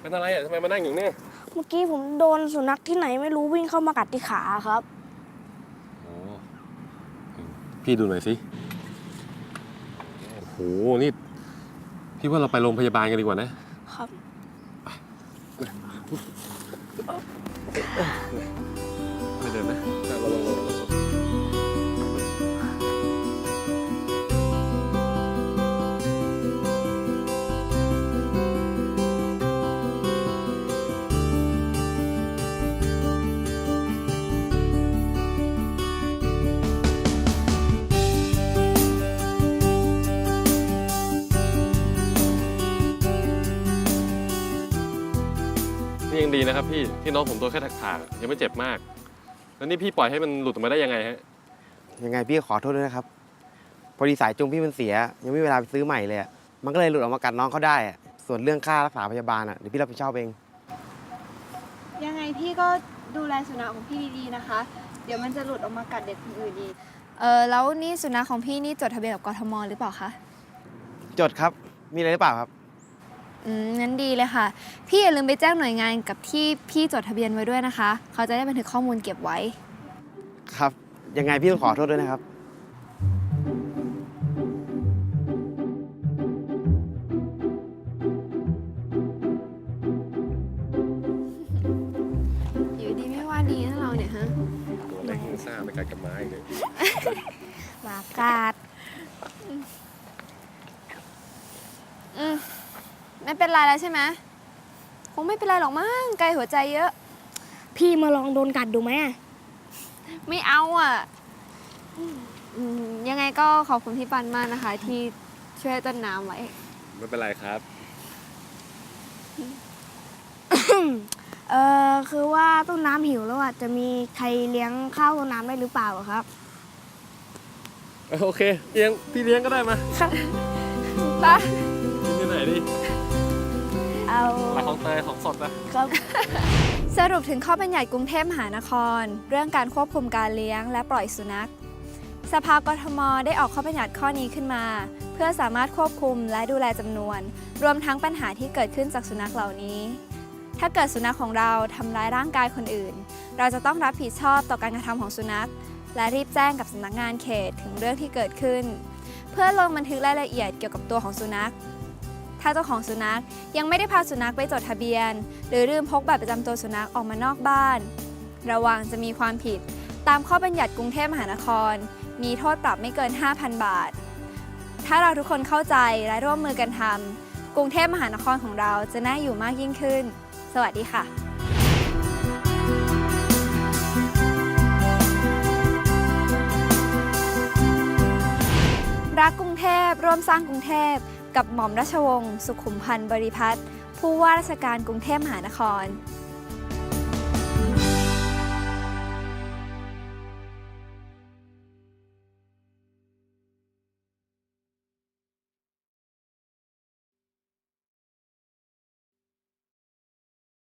เป็นอะไรอะทำไมมานั่งอยู่นี่เมื่อกี้ผมโดนสุนัขที่ไหนไม่รู้วิ่งเข้ามากัดที่ขาครับ โอ้พี่ดูหน่อยสิโอ้โหนี่ พี่ว่าเราไปโรงพยาบาลกันดีกว่านะ ครับ ไม่เดินนะระวังระวังระวัง นี่ยังดีนะครับพี่ที่น้องผมตัวแค่ถากๆยังไม่เจ็บมาก แล้วนี่พี่ปล่อยให้มันหลุดออกมาได้ยังไงฮะ ยังไงพี่ก็ขอโทษด้วยนะครับ พอดีสายจูงพี่มันเสีย ยังไม่มีเวลาไปซื้อใหม่เลยอะมันก็เลยหลุดออกมากัดน้องเขาได้อะส่วนเรื่องค่ารักษาพยาบาลอะเดี๋ยวพี่รับผิดชอบเอง ยังไงพี่ก็ดูแลสุนัขของพี่ดีๆนะคะ เดี๋ยวมันจะหลุดออกมากัดเด็กคนอื่นอีกเออแล้วนี่สุนัขของพี่นี่จดทะเบียนกับกทมหรือเปล่าคะ จดครับ มีอะไรหรือเปล่าครับ อืมงั้นดีเลยค่ะ พี่อย่าลืมไปแจ้งหน่วยงานกับที่พี่จดทะเบียนไว้ด้วยนะคะ เขาจะได้บันทึกข้อมูลเก็บไว้ ครับ ยังไงพี่ต้องขอโทษด้วยนะครับ อยู่ดีไม่ว่าดีนะเราเนี่ยฮะ ตัวเล็กยังซ่าไปกัดกับไม้เลย หมากัดอืม ไม่เป็นไรแล้วใช่ไหมคงไม่เป็นไรหรอกมั้งไกลหัวใจเยอะ พี่มาลองโดนกัดดูไหมอะไม่เอาอะอืมยังไงก็ขอบคุณพี่ปันมากนะคะ ที่ช่วยต้นน้ำไว้ ไม่เป็นไรครับ เออคือว่าต้นน้ำหิวแล้วอะจะมีใครเลี้ยงข้าวต้นน้ำได้หรือเปล่าอะครับ โอเคเลี้ยงพี่เลี้ยงก็ได้มาไป กินที่ไหนดิ เอาปลาของเตยของสดนะ ครับ สรุปถึงข้อบัญญัติกรุงเทพมหานคร เรื่องการควบคุมการเลี้ยงและปล่อยสุนัข สภากทมได้ออกข้อบัญญัติข้อนี้ขึ้นมา เพื่อสามารถควบคุมและดูแลจำนวน รวมทั้งปัญหาที่เกิดขึ้นจากสุนัขเหล่านี้ ถ้าเกิดสุนัขของเราทำร้ายร่างกายคนอื่น เราจะต้องรับผิดชอบต่อการกระทำของสุนัข และรีบแจ้งกับสำนักงานเขตถึงเรื่องที่เกิดขึ้น เพื่อลงบันทึกรายละเอียดเกี่ยวกับตัวของสุนัข ถ้าเจ้าของสุนัขยังไม่ได้พาสุนัขไปจดทะเบียน หรือลืมพกบัตรประจำตัวสุนัขออกมานอกบ้าน ระวังจะมีความผิด ตามข้อบัญญัติกรุงเทพมหานคร มีโทษปรับไม่เกิน 5,000 บาท ถ้าเราทุกคนเข้าใจและร่วมมือกันทำกรุงเทพมหานครของเราจะน่าอยู่มากยิ่งขึ้น สวัสดีค่ะรักกรุงเทพร่วมสร้างกรุงเทพ กับหม่อมราชวงศ์สุขุมพันธ์บริพัตรผู้ว่าราชการกรุงเทพมหานคร